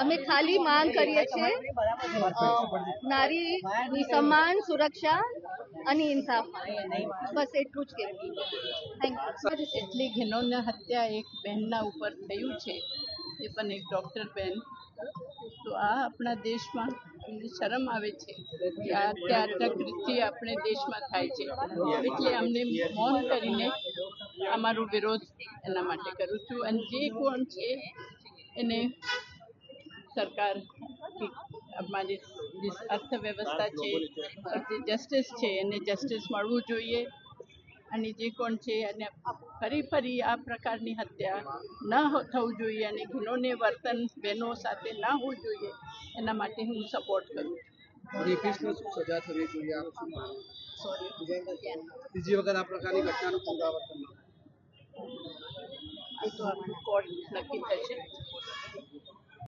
અમે ખાલી માંગ કરીએ છીએ નારીની સન્માન સુરક્ષા અને ઇન્સાફ. બસ એટલું જ કહેવું. એટલી ઘિનોને હત્યા એક બહેનના ઉપર થયું છે. એ પણ એક ડૉક્ટર બહેન. તો આ આપણા દેશમાં શરમ આવે છે કે આ અત્યારના કૃત્ય આપણે દેશમાં થાય છે. એટલે અમને મૌન કરીને અમારો વિરોધ એના માટે કરું છું. અને જે કોણ છે એને સરકારમાં જે અર્થવ્યવસ્થા છે જે જસ્ટિસ છે એને જસ્ટિસ મળવું જોઈએ. અને જે કોણ છે અને ફરી ફરી આ પ્રકારની હત્યા ન થવું જોઈએ અને ગુનોને વર્તન બહેનો સાથે ના હોવું જોઈએ. એના માટે હું સપોર્ટ કરું છું. રેપિસ્ટને શું સજા થવી જોઈએ? આપ શું સોરી બીજી વખત આ પ્રકારની ઘટનાનું પુનરાવર્તન એ તો કોર્ટ નક્કી થશે.